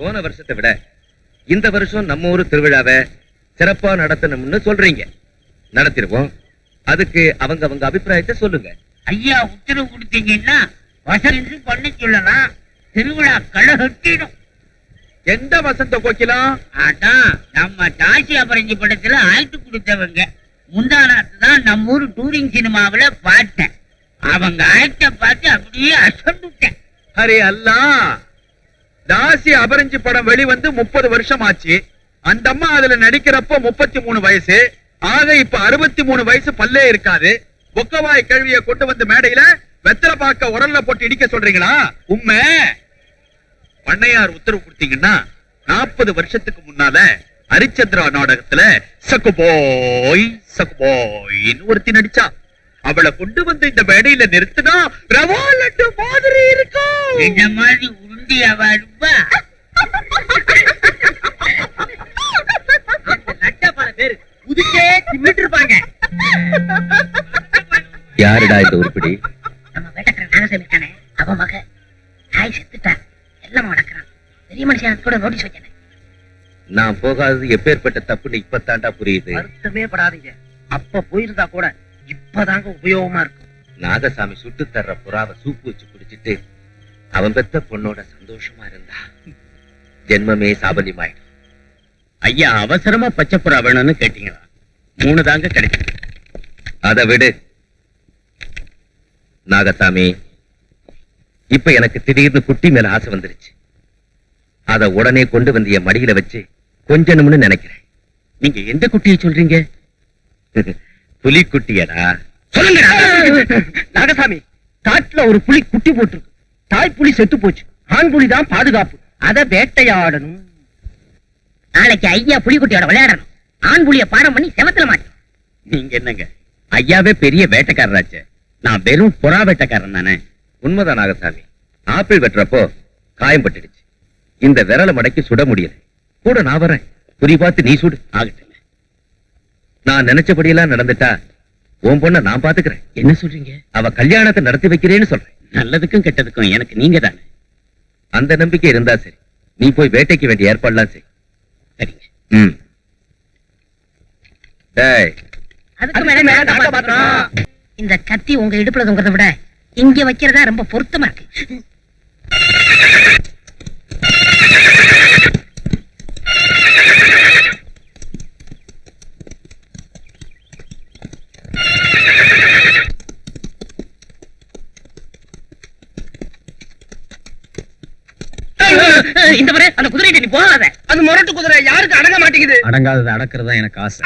போன வருஷத்தை விட இந்த வருஷம் நம்ம ஊரு திருவிழாவை சிறப்பா நடத்தணும்னு சொல்றீங்க. நடத்திடுவோம் அதுக்கு அவங்க அவங்க அபிப்பிராயத்தை சொல்லுங்க. ஐயா உத்தரவு கொடுத்தீங்கன்னா வசதி பண்ண சொல்லலாம். திருவிழா களைகட்டிடும் எந்த வசந்த கோக்கிலாம் அதான் நம்ம தாசி அபரஞ்சி படத்துல ஆயிட்டு கொடுத்தவங்க. முந்தானாத்து தான் நம்ம ஊர் டூரிங் சினிமாவுல பார்த்தேன். அவங்க ஆக்ட பார்த்து அப்படியே அசந்துட்டேன். அரே அல்லா! தாசி அபரஞ்சி படம் வெளிவந்து முப்பது வருஷம் ஆச்சு அந்த அம்மா அதுல நடிக்கிறப்ப முப்பத்தி மூணு வயசு. ஆக இப்ப அறுபத்தி மூணு வயசு பல்லே இருக்காது. பொக்கவாய் கேள்விய கொண்டு வந்து மேடையில வெத்தலை பாக்க உரல்ல போட்டு இடிக்க சொல்றீங்களா? உண்மை பண்ணையார் உத்தரவு கொடுத்தீங்கன்னா நாற்பது வருஷத்துக்கு முன்னால ஹரிச்சந்திரா நாடகத்துல சக்கு போய் சக்கு ஒருத்தி நடிச்சா. அவளை கொண்டு வந்து இந்த மேடையில நிறுத்தினா ரவா லட்டு மாதிரி இருக்கும் இந்த மாதிரி உருண்டி அவருப்பா யாருடா இந்த உருப்படி? நம்ம நாகசாமி இருக்கானே அவன் மக. தாய் செத்துட்டா எல்லாம் நடக்கிறான் பெரிய மனுஷன் கூட நோட்டீஸ் வச்சேன் நான் போகாதது எப்பேற்பட்ட தப்புன்னு இப்பத்தாண்டா புரியுது. வருத்தமே படாதீங்க. அப்ப போயிருந்தா கூட இப்பதாங்க உபயோகமா இருக்கும். நாகசாமி சுட்டு தர்ற புறாவை சூப்பு வச்சு குடிச்சிட்டு அவன் பெத்த பொண்ணோட சந்தோஷமா இருந்தா ஜென்மமே சாபல்யமாயிடும். ஐயா அவசரமா பச்சை புறா வேணும்னு கேட்டீங்களா? மூணு தாங்க கிடைக்கும். அதை விடு. நாகசாமி இப்ப எனக்கு திடீர்னு குட்டி மேல ஆசை வந்துருச்சு. அத உடனே கொண்டு வந்து என் மடியில வச்சு கொஞ்சணும்னு நினைக்கிறேன். நீங்க எந்த குட்டியை சொல்றீங்க? புலிக்குட்டியடா சொல்லுங்க நாகசாமி காட்டுல ஒரு புலி குட்டி போட்டிருக்கு. தாய் புலி செத்து போச்சு. ஆண் புலி தான் பாதுகாப்பு. அத வேட்டையாடணும். நாளைக்கு ஐயா புலிக்குட்டியோட விளையாடணும். ஆண் புலிய பாடம் பண்ணி செவத்துல மாட்டோம் நீங்க என்னங்க? ஐயாவே பெரிய வேட்டைக்காரராச்சே. நான் வெறும் புறா வேட்டைக்காரன் தானே. உண்மைதான் நாகசாமி. ஆப்பிள் வெட்டுறப்போ காயம் பட்டுடுச்சு. இந்த விரல மடக்கி சுட முடியல. கூட நான் வரேன். குறி பார்த்து நீ சுடு. ஆகட்டும். நான் நினைச்சபடியெல்லாம் நடந்துட்டா உன் பொண்ண நான் பாத்துக்கிறேன். என்ன சொல்றீங்க? அவ கல்யாணத்தை நடத்தி வைக்கிறேன்னு சொல்றேன். நல்லதுக்கும் கெட்டதுக்கும் எனக்கு நீங்க தானே? அந்த நம்பிக்கை இருந்தா சரி. நீ போய் வேட்டைக்கு வேண்டிய ஏற்பாடுலாம் செய். சரிங்க. ம். டேய். இந்த கத்தி உங்க இடுப்புல தொங்குறத விட இங்க வைக்கிறதா ரொம்ப பொருத்தமா இருக்கு. இந்த முறை அந்த குதிரை நீ போகாத. அது முரட்டு குதிரை யாருக்கு அடங்க மாட்டேங்குது? அடங்காதது அடக்கிறதா எனக்கு ஆசை.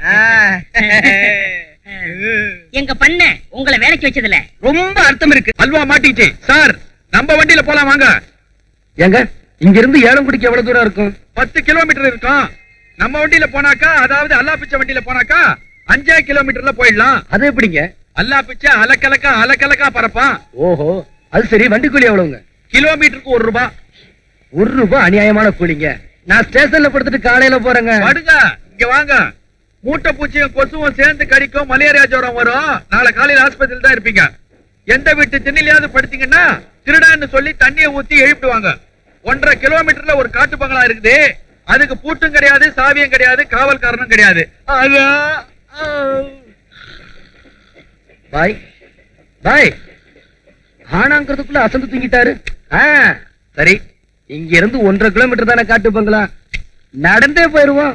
Ah. பண்ண உங்களை வேலைக்கு வச்சதுல ரொம்ப அர்த்தம் இருக்கு. அல்வா மாட்டிக்கிச்சு. சார் நம்ம வண்டியில போலாம் வாங்க. ஏங்க இங்க இருந்து ஏலங்குடிக்கு எவ்வளவு தூரம் இருக்கும்? பத்து கிலோமீட்டர் இருக்கும். நம்ம வண்டியில போனாக்கா அதாவது அல்லா பிச்சை வண்டியில போனாக்கா அஞ்சே கிலோமீட்டர்ல போயிடலாம். அது எப்படிங்க? அல்லா பிச்சை அலக்கலக்கா அலக்கலக்கா பறப்பான். ஓஹோ அது சரி வண்டி கூலி எவ்வளவுங்க? கிலோமீட்டருக்கு ஒரு ரூபாய் ஒரு ரூபாய் அநியாயமான கூலிங்க. நான் ஸ்டேஷன்ல படுத்துட்டு காலையில போறேங்க. படுங்க இங்க வாங்க. மூட்டை பூச்சியும் கொசுவும் சேர்ந்து கடிக்கும் மலேரியா ஜுரம் வரும். நாளை காலையில் ஆஸ்பத்திரியில் தான் இருப்பீங்க. எந்த வீட்டு திண்ணிலையாவது படுத்தீங்கன்னா திருடான்னு சொல்லி தண்ணியை ஊத்தி எழுப்பிடுவாங்க. ஒன்றரை கிலோமீட்டர்ல ஒரு காட்டு பங்களா இருக்குது. அதுக்கு பூட்டும் கிடையாது சாவியும் கிடையாது காவல்காரனும் கிடையாது. பாய் பாய். ஆனாங்கிறதுக்குள்ள அசந்து தூங்கிட்டாரு. ஆ சரி. இங்க இருந்து ஒன்றரை கிலோமீட்டர் தானே காட்டு பங்களா. நடந்தே போயிருவோம்.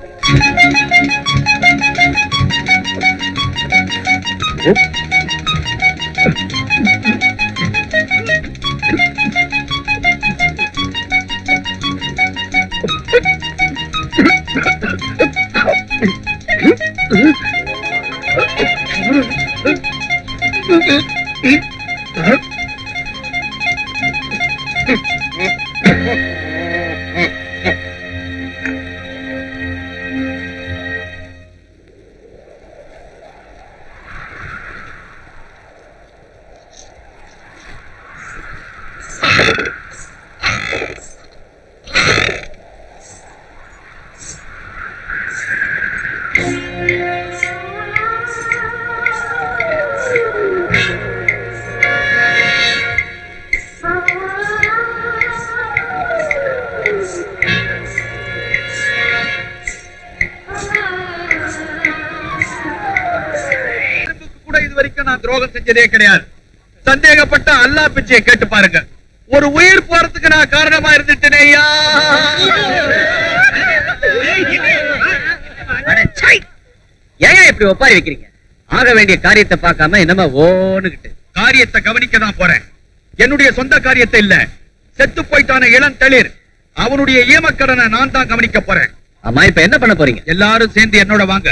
Hop. பிச்சையே கிடையாது. சந்தேகப்பட்ட அல்லா பிச்சையை கேட்டு பாருங்க. ஒரு உயிர் போறதுக்கு நான் காரணமா இருந்துட்டேனே ஏன் இப்படி ஒப்பாரி வைக்கிறீங்க? ஆக வேண்டிய காரியத்தை பார்க்காம என்னமா ஓனுகிட்டு காரியத்தை கவனிக்க தான் போறேன். என்னுடைய சொந்த காரியத்தை இல்ல. செத்து போயிட்டான இளம் தளிர். அவனுடைய ஈமக்கடனை நான் தான் கவனிக்க போறேன். அம்மா இப்ப என்ன பண்ண போறீங்க? எல்லாரும் சேர்ந்து என்னோட வாங்க.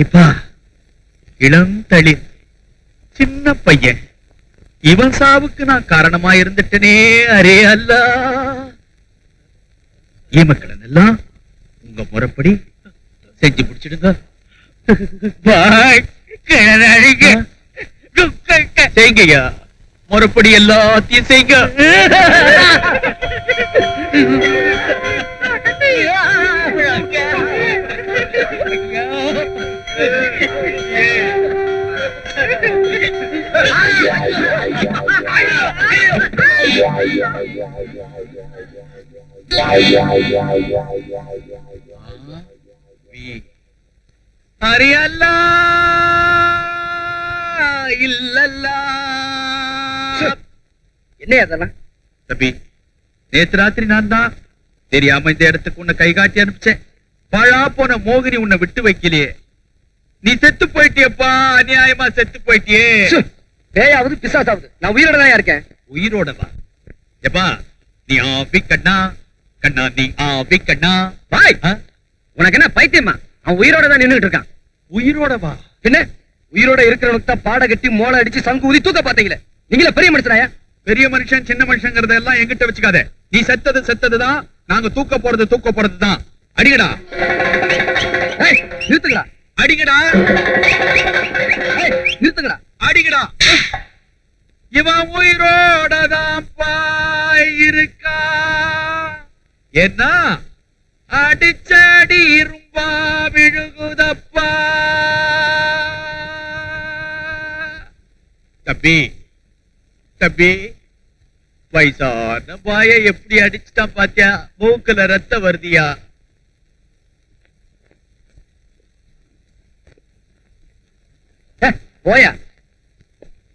கண்டிப்பா இளம் சின்ன பையன். இவன் சாவுக்கு நான் காரணமா இருந்துட்டனே அரே அல்லா. ஈமக்கடன் எல்லாம் உங்க முறைப்படி செஞ்சு முடிச்சிடுங்க. செய்யா முறைப்படி எல்லாத்தையும் செய்யுங்க அல்லா இல்லல்லா என்ன அதெல்லாம் தம்பி நேத்து ராத்திரி நான் தான் தெரியாம இந்த இடத்துக்கு உன்னை கை காட்டி அனுப்பிச்சேன் பழா போன மோகினி உன்னை விட்டு வைக்கலையே நீ செத்து போயிட்டியப்பா அநியாயமா செத்து போயிட்டியே பேயாவது பிசாசாவது. நான் உயிரோட தான் இருக்கேன்? உயிரோட வா எப்பா நீ ஆபி கண்ணா? கண்ணா நீ ஆபி கண்ணா? பாய்? உனக்கு என்ன பைத்தியமா? அவன் உயிரோட தான் நின்னுட்டு இருக்கான். உயிரோட வா என்ன உயிரோட இருக்கிறவனுக்கு தான் பாட கட்டி மோளை அடிச்சு சங்கு ஊதி தூக்க பாத்தீங்களே நீங்களே பெரிய மனுஷனாயா? பெரிய மனுஷன் சின்ன மனுஷங்கிறத எல்லாம் எங்கிட்ட வச்சுக்காத. நீ செத்தது செத்ததுதான் நாங்க தூக்க போறது தூக்க போறதுதான். அடிங்கடா. ஏய், நிறுத்துங்கடா. அடிங்கடா. ஏய், அடிக்கடா இவன் உயிரோட தான் இருக்கா என்ன? அடிச்சடி இரும்பா விழுகுதப்பா. தம்பி தம்பி வயசான பாய எப்படி அடிச்சுட்டான் பாத்தியா? மூக்குல ரத்தம் வருதியா? போயா.